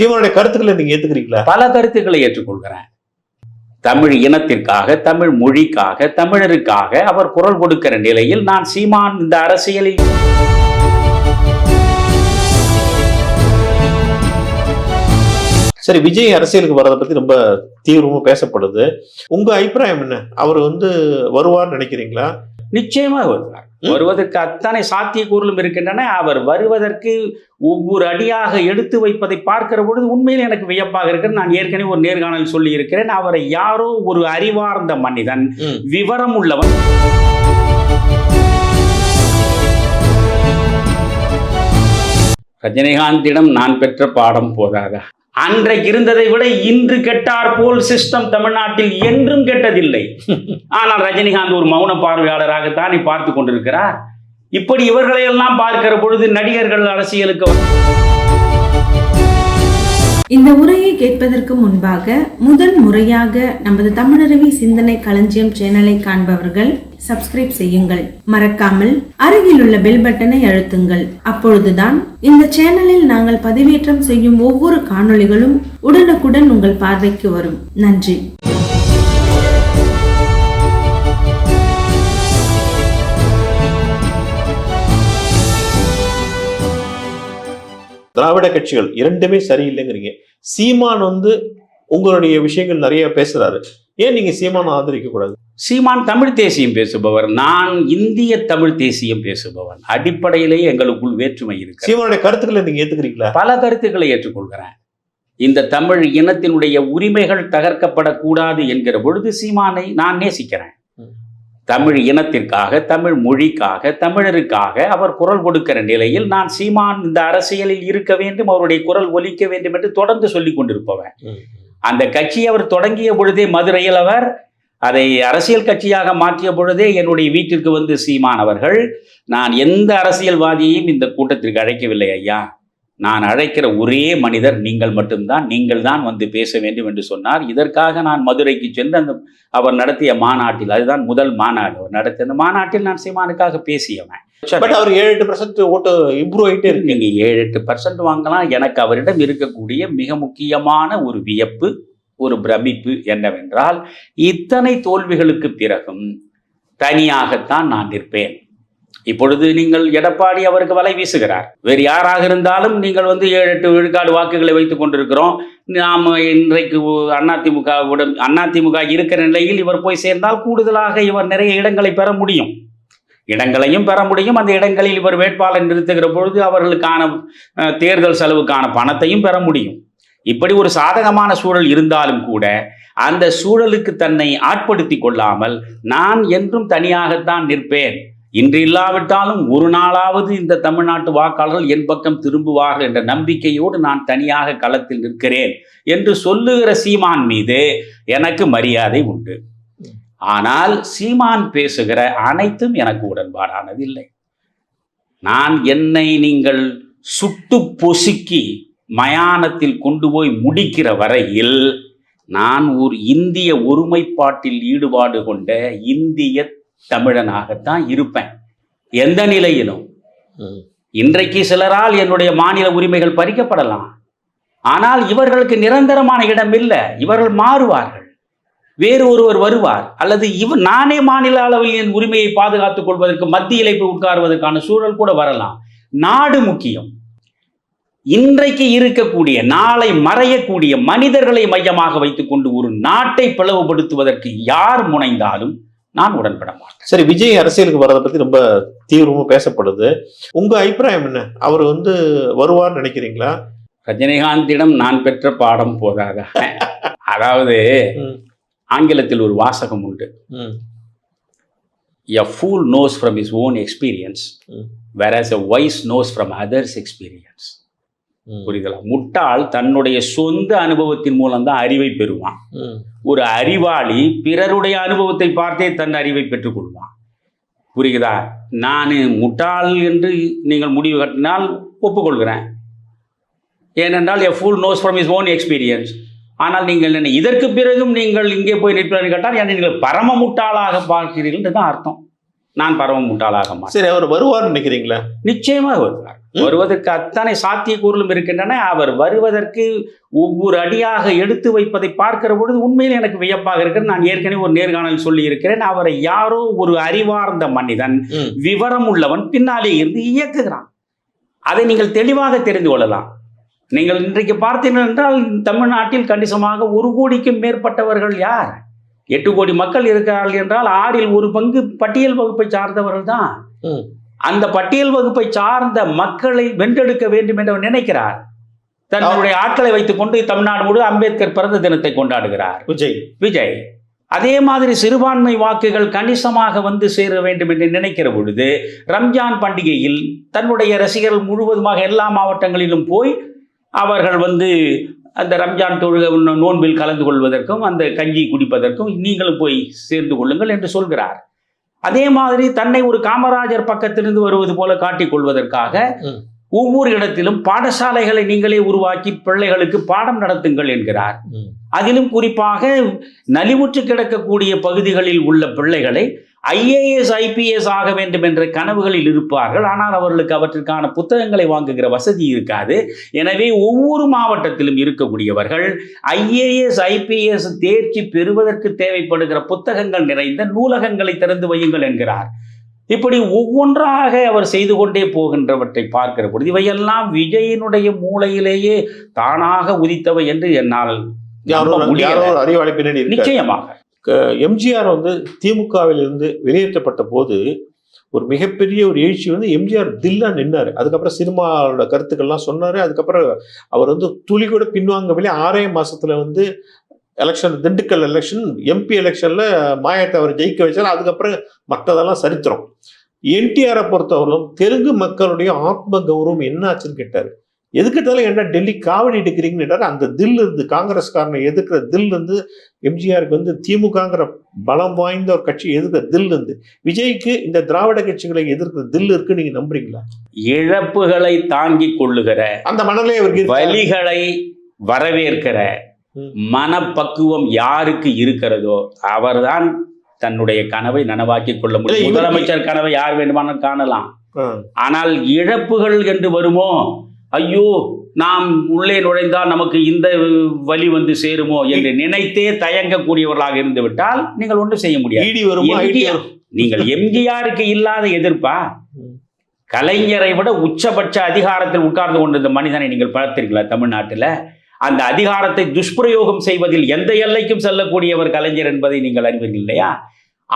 சீமானுடைய கருத்துக்களை நீங்க ஏத்துக்கிறீங்களா? பல கருத்துக்களை ஏற்றுக்கொள்கிறேன். தமிழ் இனத்திற்காக தமிழ் மொழிக்காக தமிழருக்காக அவர் குரல் கொடுக்கிற நிலையில் நான் சீமான் இந்த அரசியலில் சரி விஜய் அரசியலுக்கு வர்றதை பத்தி ரொம்ப தீவிரமா பேசப்படுது. உங்க அபிப்பிராயம் என்ன? அவர் வந்து வருவார்னு நினைக்கிறீங்களா? நிச்சயமாக வருவார். வருவதற்கு அத்தனை சாத்தியக்கூறுகளும் இருக்கின்றன. அவர் வருவதற்கு ஒவ்வொரு அடியாக எடுத்து வைப்பதை பார்க்கிற பொழுது உண்மையில் எனக்கு வியப்பாக இருக்கிறது. நான் ஏற்கனவே ஒரு நேர்காணல் சொல்லி இருக்கிறேன் அவரை யாரோ ஒரு அறிவார்ந்த மனிதன். விவரம் உள்ளவன். ரஜினிகாந்திடம் நான் பெற்ற பாடம் போதாதா? அன்றைக்கு இருந்ததை விட இன்று கெட்டார் போல் சிஸ்டம் தமிழ்நாட்டில் என்றும் கெட்டதில்லை. ஆனால் ரஜினிகாந்த் ஒரு மௌன பார்வையாளராகத்தானே பார்த்து கொண்டிருக்கிறார். இப்படி இவர்களையெல்லாம் பார்க்கிற பொழுது நடிகர்கள் அரசியலுக்கு இந்த உரையை கேட்பதற்கு முன்பாக முதல் முறையாக நமது தமிழருவி சிந்தனை களஞ்சியம் சேனலை காண்பவர்கள் சப்ஸ்கிரைப் செய்யுங்கள். மறக்காமல் அருகிலுள்ள பெல் பட்டனை அழுத்துங்கள். அப்பொழுதுதான் இந்த சேனலில் நாங்கள் பதிவேற்றம் செய்யும் ஒவ்வொரு காணொளிகளும் உடனுக்குடன் உங்கள் பார்வைக்கு வரும். நன்றி. திராவிட கட்சிகள் இரண்டுமே சரியில்லைங்கிறீங்க. சீமான் வந்து உங்களுடைய விஷயங்கள் நிறைய பேசுறாரு. ஏன் நீங்க சீமானை ஆதரிக்க கூடாது சீமான் தமிழ் தேசியம் பேசுபவர். நான் இந்திய தமிழ் தேசியம் பேசுபவன். அடிப்படையிலேயே எங்களுக்குள் வேற்றுமை இருக்கு சீமானுடைய கருத்துக்களை நீங்க ஏத்துக்கிறீங்களா? பல கருத்துக்களை ஏற்றுக்கொள்கிறேன். இந்த தமிழ் இனத்தினுடைய உரிமைகள் தகர்க்கப்படக்கூடாது என்கிற பொழுது சீமானை நான் நேசிக்கிறேன். தமிழ் இனத்திற்காக தமிழ் மொழிக்காக தமிழருக்காக அவர் குரல் கொடுக்கிற நிலையில் நான் சீமான் இந்த அரசியலில் இருக்க வேண்டும் அவருடைய குரல் ஒலிக்க வேண்டும் என்று தொடர்ந்து சொல்லிக் கொண்டிருப்பவன். அந்த கட்சி அவர் தொடங்கிய பொழுதே மதுரையில் அவர் அதை அரசியல் கட்சியாக மாற்றிய பொழுதே என்னுடைய வீட்டிற்கு வந்து சீமான் அவர்கள் நான் எந்த அரசியல்வாதியையும் இந்த கூட்டத்திற்கு அழைக்கவில்லை ஐயா. நான் அழைக்கிற ஒரே மனிதர் நீங்கள் மட்டும்தான் நீங்கள் தான் வந்து பேச வேண்டும் என்று சொன்னார். இதற்காக நான் மதுரைக்கு சென்று அந்த அவர் நடத்திய மாநாட்டில் அதுதான் முதல் மாநாடு. அவர் நடத்திய அந்த மாநாட்டில் நான் சீமானுக்காக பேசியவன். பட் அவர் ஏழு எட்டு பர்சன்ட் ஓட்டு இம்ப்ரூவ் ஆயிட்டே இருக்கு. நீங்க ஏழு எட்டு பர்சன்ட் வாங்கலாம். எனக்கு அவரிடம் இருக்கக்கூடிய மிக முக்கியமான ஒரு வியப்பு ஒரு பிரமிப்பு என்னவென்றால் இத்தனை தோல்விகளுக்கு பிறகும் தனியாகத்தான் நான் நிற்பேன். இப்பொழுது நீங்கள் எடப்பாடி அவருக்கு வலை வீசுகிறார். வேறு யாராக இருந்தாலும் நீங்கள் வந்து ஏழு எட்டு விழுக்காடு வாக்குகளை வைத்துக் கொண்டிருக்கிறோம். நாம் இன்றைக்கு அதிமுகவுடன் அதிமுக இருக்கிற நிலையில் இவர் போய் சேர்ந்தால் கூடுதலாக இவர் நிறைய இடங்களை பெற முடியும். இடங்களையும் பெற முடியும். அந்த இடங்களில் இவர் வேட்பாளர் நிறுத்துகிற பொழுது அவர்களுக்கான தேர்தல் செலவுக்கான பணத்தையும் பெற முடியும். இப்படி ஒரு சாதகமான சூழல் இருந்தாலும் கூட அந்த சூழலுக்கு தன்னை ஆட்படுத்தி கொள்ளாமல் நான் என்றும் தனியாகத்தான் நிற்பேன். இன்று இல்லாவிட்டாலும் ஒரு நாளாவது இந்த தமிழ்நாட்டு வாக்காளர்கள் என் பக்கம் திரும்புவார்கள் என்ற நம்பிக்கையோடு நான் தனியாக களத்தில் நிற்கிறேன் என்று சொல்லுகிற சீமான் மீது எனக்கு மரியாதை உண்டு. ஆனால் சீமான் பேசுகிற அனைத்தும் எனக்கு உடன்பாடானது இல்லை நான் என்னை நீங்கள் சுட்டு பொசுக்கி மயானத்தில் கொண்டு போய் முடிக்கிற வரையில் நான் ஒரு இந்திய ஒருமைப்பாட்டில் ஈடுபாடு கொண்ட இந்திய தமிழனாகத்தான் இருப்பேன். எந்த நிலையிலும். இன்றைக்கு சிலரால் என்னுடைய மாநில உரிமைகள் பறிக்கப்படலாம். ஆனால் இவர்களுக்கு நிரந்தரமான இடம் இல்லை. இவர்கள் மாறுவார்கள். வேறு ஒருவர் வருவார். அல்லது இவ நானே மாநில அளவில் என் உரிமையை பாதுகாத்துக் கொள்வதற்கு மத்தியிலே போய் உட்காருவதற்கான சூழல் கூட வரலாம். நாடு முக்கியம். இன்றைக்கு இருக்கக்கூடிய நாளை மறையக்கூடிய மனிதர்களை மையமாக வைத்துக்கொண்டு ஒரு நாட்டை பிளவுபடுத்துவதற்கு யார் முனைந்தாலும் நான் உடன்பட மாட்டேன். சரி விஜய் அரசியலுக்கு வர்றதை பத்தி ரொம்ப தீவிரமா பேசப்படுது. உங்க அபிப்பிராயம் என்ன? அவர் வந்து வருவார்னு நினைக்கிறீங்களா? ரஜினிகாந்திடம் நான் பெற்ற பாடம் போதாதா. அதாவது. ஆங்கிலத்தில் ஒரு வாசகம் உண்டு. A fool knows from his own experience ம். whereas a wise knows from others experience ம். புரியுதா முட்டாள் தன்னுடைய சொந்த அனுபவத்தின் மூலம் தான் அறிவை பெறுவான். ஒரு அறிவாளி பிறருடைய அனுபவத்தை பார்த்தே தன் அறிவை பெற்றுக்கொள்வான் புரியுதா நான் முட்டாள் என்று நீங்கள் முடிவு கட்டினால் ஒப்புக்கொள்கிறேன். ஏனென்றால் a fool knows from his own experience ஆனால் நீங்கள் என்ன இதற்கு பிறகும் நீங்கள் இங்கே போய் நிற்பீர்கள் கேட்டால் என்னை நீங்கள் பரம முட்டாளாக பார்க்கிறீர்கள் தான் அர்த்தம். நான் பரம முட்டாளாக மாட்டேன். சரி அவர் வருவார்னு நினைக்கிறீங்களா? நிச்சயமாக வருவார். வருவதற்கு அத்தனை சாத்தியக்கூறுகளும் இருக்கின்றன. அவர் வருவதற்கு ஒவ்வொரு அடியாக எடுத்து வைப்பதை பார்க்கிற பொழுது உண்மையில் எனக்கு வியப்பாக இருக்கிறது. நான் ஏற்கனவே ஒரு நேர்காணல் சொல்லி இருக்கிறேன் அவரை யாரோ ஒரு அறிவார்ந்த மனிதன். விவரம் உள்ளவன் பின்னாலே இருந்து இயக்குகிறான். அதை நீங்கள் தெளிவாக தெரிந்து கொள்ளலாம். நீங்கள் இன்றைக்கு பார்த்தீர்கள் என்றால் தமிழ்நாட்டில் கணிசமாக ஒரு கோடிக்கும் மேற்பட்டவர்கள் யார்? எட்டு கோடி மக்கள் இருக்கிறார்கள் என்றால் ஆறில் ஒரு பங்கு பட்டியல் வகுப்பை சார்ந்தவர்கள் தான். அந்த பட்டியல் வகுப்பை சார்ந்த மக்களை வென்றெடுக்க வேண்டும் என்று நினைக்கிறார். தன்னுடைய ஆட்களை வைத்துக்கொண்டு தமிழ்நாடு முழு அம்பேத்கர் பிறந்த தினத்தை கொண்டாடுகிறார். விஜய். விஜய். அதே மாதிரி சிறுபான்மை வாக்குகள் கணிசமாக வந்து சேர வேண்டும் என்று நினைக்கிற பொழுது ரம்ஜான் பண்டிகையில் தன்னுடைய ரசிகர்கள் முழுவதுமாக எல்லா மாவட்டங்களிலும் போய் அவர்கள் வந்து அந்த ரம்ஜான் தொழுகை நோன்பில் கலந்து கொள்வதற்கும் அந்த கஞ்சி குடிப்பதற்கும் நீங்களும் போய் சேர்ந்து கொள்ளுங்கள் என்று சொல்கிறார் அதே மாதிரி தன்னை ஒரு காமராஜர் பக்கத்திலிருந்து வருவது போல காட்டிக் கொள்வதற்காக ம். ஒவ்வொரு இடத்திலும் பாடசாலைகளை நீங்களே உருவாக்கி பிள்ளைகளுக்கு பாடம் நடத்துங்கள் என்கிறார். அதிலும் குறிப்பாக நலிவுற்று கிடக்கக்கூடிய பகுதிகளில் உள்ள பிள்ளைகளை ஐஏஎஸ் ஐபிஎஸ் ஆக வேண்டும் என்ற கனவுகளில் இருப்பார்கள். ஆனால் அவர்களுக்கு அவற்றிற்கான புத்தகங்களை வாங்குகிற வசதி இருக்காது. எனவே ஒவ்வொரு மாவட்டத்திலும் இருக்கக்கூடியவர்கள் ஐஏஎஸ் ஐபிஎஸ் தேர்ச்சி பெறுவதற்கு தேவைப்படுகிற புத்தகங்கள் நிறைந்த நூலகங்களை திறந்து வையுங்கள் என்கிறார். இப்படி ஒவ்வொன்றாக அவர் செய்து கொண்டே போகின்றவற்றை பார்க்கிற பொழுது இவையெல்லாம் விஜயனுடைய மூளையிலேயே தானாக உதித்தவை என்று என்னால் நிச்சயமாக. எம்ஜிஆர் வந்து திமுகவிலிருந்து வெளியேற்றப்பட்ட போது ஒரு மிகப்பெரிய ஒரு எழுச்சி வந்து எம்ஜிஆர் தில்லா நின்னார். அதுக்கப்புறம் சினிமாவோட கருத்துக்கள்லாம் சொன்னார். அதுக்கப்புறம் அவர் வந்து துளி கூட பின்வாங்கவில்லை. ஆறே மாதத்தில் வந்து எலெக்ஷன் திண்டுக்கல் எலெக்ஷன் எம்பி எலெக்ஷனில் மாயத்தை அவர் ஜெயிக்க வச்சார். அதுக்கப்புறம் மற்றதெல்லாம் சரித்திரம். என்டிஆரை பொறுத்தவரையிலும் தெலுங்கு மக்களுடைய ஆத்ம கௌரவம் என்ன ஆச்சுன்னு கேட்டார். எதுக்கிட்டாலும் என்ன டெல்லி காவடி எடுக்கிறீங்கன்னு அந்த தில் இருந்து காங்கிரஸ்காரனை எதிர்க்கிற தில் இருந்து எம்ஜிஆருக்கு வந்து திமுகங்கிற பலம் வாய்ந்த ஒரு கட்சி எதிர்க்கிற தில் இருந்து விஜய்க்கு இந்த திராவிட கட்சிகளை எதிர்க்கிற தில் இருக்கு நீங்க நம்புறீங்களா இழப்புகளை தாங்கிக் கொள்ளுகிற அந்த மனநிலை அவருக்கு? வலிகளை வரவேற்கிற. மனப்பக்குவம் யாருக்கு இருக்கிறதோ அவர்தான் தன்னுடைய கனவை நனவாக்கிக் கொள்ள முடியும் முதலமைச்சர் கனவை யார் வேண்டுமானாலும் காணலாம். ஆனால் இழப்புகள் என்று வருமோ ஐயோ நாம் உள்ளே நுழைந்தால் நமக்கு இந்த வழி வந்து சேருமோ என்று நினைத்தே தயங்கக்கூடியவர்களாக இருந்து விட்டால் நீங்கள் ஒன்றும் செய்ய முடியாது. ஐடி எம்ஜிஆர் நீங்கள் எம்ஜிஆருக்கு இல்லாத எதிர்ப்பா. கலைஞரை விட உச்சபட்ச அதிகாரத்தில் உட்கார்ந்து கொண்டிருந்த மனிதனை நீங்கள் பார்த்தீர்களா தமிழ்நாட்டில்? அந்த அதிகாரத்தை துஷ்பிரயோகம் செய்வதில் எந்த எல்லைக்கும் செல்லக்கூடியவர் கலைஞர் என்பதை நீங்கள் அறிவீர்கள் இல்லையா?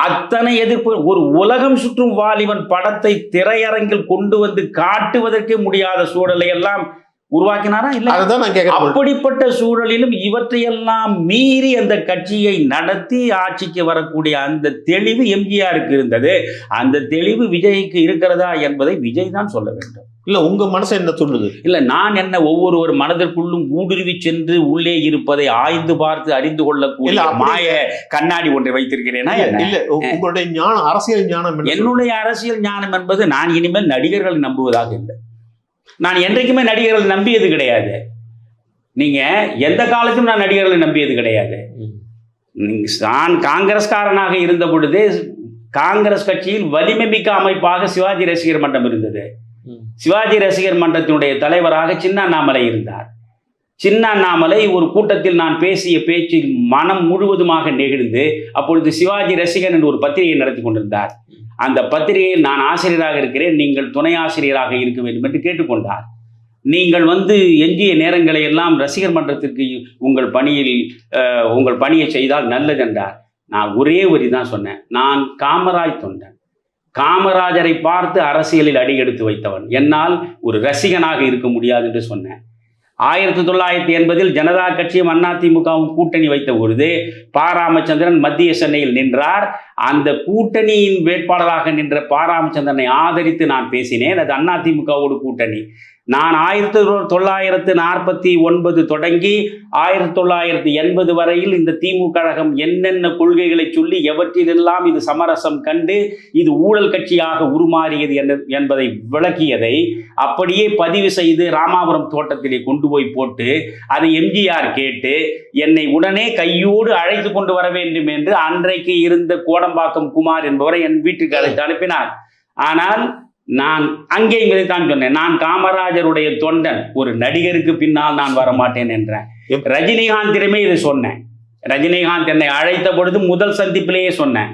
அத்தனை எதிர்ப்பு ஒரு உலகம் சுற்றும் வாலிபன் படத்தை திரையரங்கில் கொண்டு வந்து காட்டுவதற்கே முடியாத சூழலை எல்லாம் உருவாக்கினாரா? இல்லை. அதுதான் நான் கேட்கிறேன் அப்படிப்பட்ட சூழலிலும் இவற்றையெல்லாம் மீறி அந்த கட்சியை நடத்தி ஆட்சிக்கு வரக்கூடிய அந்த தெளிவு எம்ஜிஆருக்கு இருந்தது. அந்த தெளிவு விஜய்க்கு இருக்கிறதா என்பதை விஜய் தான் சொல்ல வேண்டும். இல்ல உங்க மனசு என்ன சொல்லுது? இல்ல நான் என்ன ஒவ்வொருவர் மனதிற்குள்ளும் ஊடுருவி சென்று உள்ளே இருப்பதை ஆய்ந்து பார்த்து அறிந்து கொள்ளக்கூடிய மாய கண்ணாடி ஒன்றை வைத்திருக்கிறேனா இல்ல, உங்களுடைய ஞானம் அரசியல் ஞானம்? என்னுடைய அரசியல் ஞானம் என்பது நான் இனிமேல் நடிகர்களை நம்புவதாக இல்லை. நான் என்றைக்குமே நடிகர்களை நம்பியது கிடையாது. நீங்க எந்த காலத்திலும் நான் நடிகர்களை நம்பியது கிடையாது. நான் காங்கிரஸ்காரனாக இருந்த பொழுது காங்கிரஸ் கட்சியில் வலிமை மிக்க அமைப்பாக சிவாஜி ரசிகர் மன்றம் இருந்தது. சிவாஜி ரசிகர் மன்றத்தினுடைய தலைவராக சின்ன அண்ணாமலை இருந்தார். சின்ன அண்ணாமலை ஒரு கூட்டத்தில் நான் பேசிய பேச்சில் மனம் முழுவதுமாக நெகிழ்ந்து அப்பொழுது சிவாஜி ரசிகன் என்று ஒரு பத்திரிகை நடத்தி கொண்டிருந்தார். அந்த பத்திரிகையில் நான் ஆசிரியராக இருக்கிறேன் நீங்கள் துணை ஆசிரியராக இருக்க வேண்டும் என்று கேட்டுக்கொண்டார். நீங்கள் வந்து எஞ்சிய நேரங்களை எல்லாம் ரசிகர் மன்றத்திற்கு உங்கள் பணியில் உங்கள் பணியை செய்தால் நல்லது என்றார். நான் ஒரே வரி தான் சொன்னேன். நான் காமராஜ் தொண்டன். காமராஜரை பார்த்து அரசியலில் அடியெடுத்து வைத்தவன். என்னால் ஒரு ரசிகனாக இருக்க முடியாது என்று சொன்னேன். ஆயிரத்தி தொள்ளாயிரத்தி எண்பதில் ஜனதா கட்சியும் அதிமுகவும் கூட்டணி வைத்த பொழுது பா. ராமச்சந்திரன் மத்திய சென்னையில் நின்றார். அந்த கூட்டணியின் வேட்பாளராக நின்ற பா. ராமச்சந்திரனை ஆதரித்து நான் பேசினேன். அது அதிமுகவோடு கூட்டணி. நான் ஆயிரத்தி தொள்ளாயிரத்து நாற்பத்தி ஒன்பது தொடங்கி ஆயிரத்தி தொள்ளாயிரத்தி எண்பது வரையில் இந்த திமுக கழகம் என்னென்ன கொள்கைகளை சொல்லி எவற்றிலெல்லாம் இது சமரசம் கண்டு இது ஊழல் கட்சியாக உருமாறியது என்பதை விளக்கியதை அப்படியே பதிவு செய்து ராமாபுரம் தோட்டத்திலே கொண்டு போய் போட்டு அதை எம்ஜிஆர் கேட்டு என்னை உடனே கையோடு அழைத்து கொண்டு வர வேண்டும் என்று அன்றைக்கு இருந்த கோடம்பாக்கம் குமார் என்பவரை என் வீட்டுக்கு அழைத்து அனுப்பினார். ஆனால் நான் அங்கேயும் இதைத்தான் சொன்னேன். நான் காமராஜருடைய தொண்டன். ஒரு நடிகருக்கு பின்னால் நான் வரமாட்டேன் என்றேன். எப்- ரஜினிகாந்திடமே இதை சொன்னேன். ரஜினிகாந்த் என்னை அழைத்த பொழுது முதல் சந்திப்பிலேயே சொன்னேன்.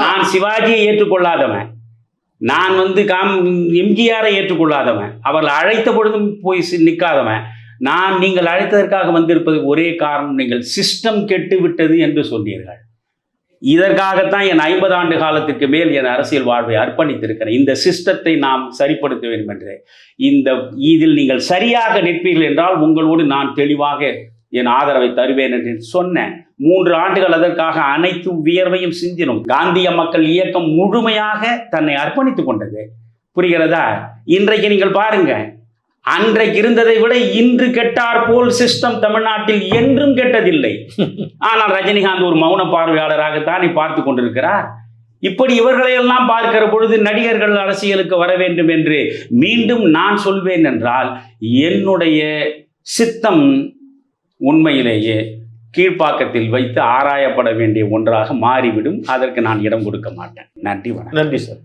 நான் சிவாஜியை ஏற்றுக்கொள்ளாதவன். நான் வந்து காம் எம்ஜிஆரை ஏற்றுக்கொள்ளாதவன். அவர்கள் அழைத்த பொழுதும் போய் நிற்காதவன் நான் நீங்கள் அழைத்ததற்காக வந்திருப்பது ஒரே காரணம் நீங்கள் சிஸ்டம் கெட்டு விட்டது என்று சொன்னீர்கள். இதற்காகத்தான் என் ஐம்பது ஆண்டு காலத்திற்கு மேல் என் அரசியல் வாழ்வை அர்ப்பணித்திருக்கிறேன். இந்த சிஸ்டத்தை நாம் சரிப்படுத்த வேண்டும் என்று. இந்த இதில் நீங்கள் சரியாக நிற்பீர்கள் என்றால் உங்களோடு நான் தெளிவாக என் ஆதரவை தருவேன் என்று சொன்னேன். மூன்று ஆண்டுகள் அதற்காக அனைத்து வியர்வையும் சிந்தினோம் காந்திய மக்கள் இயக்கம் முழுமையாக தன்னை அர்ப்பணித்துக் கொண்டது. புரிகிறதா? இன்றைக்கு நீங்கள் பாருங்கள் அன்றைக்கு இருந்ததை விட இன்று கெட்டார் போல் சிஸ்டம் தமிழ்நாட்டில் என்றும் கெட்டதில்லை. ஆனால் ரஜினிகாந்த் ஒரு மௌன பார்வையாளராகத்தானே பார்த்து கொண்டிருக்கிறார். இப்படி இவர்களையெல்லாம் பார்க்கிற பொழுது நடிகர்கள் அரசியலுக்கு வர வேண்டும் என்று மீண்டும் நான் சொல்வேன் என்றால் என்னுடைய சித்தம் உண்மையிலேயே கீழ்ப்பாக்கத்தில் வைத்து ஆராயப்பட வேண்டிய ஒன்றாக மாறிவிடும். அதற்கு நான் இடம் கொடுக்க மாட்டேன். நன்றி வணக்கம். நன்றி சார்.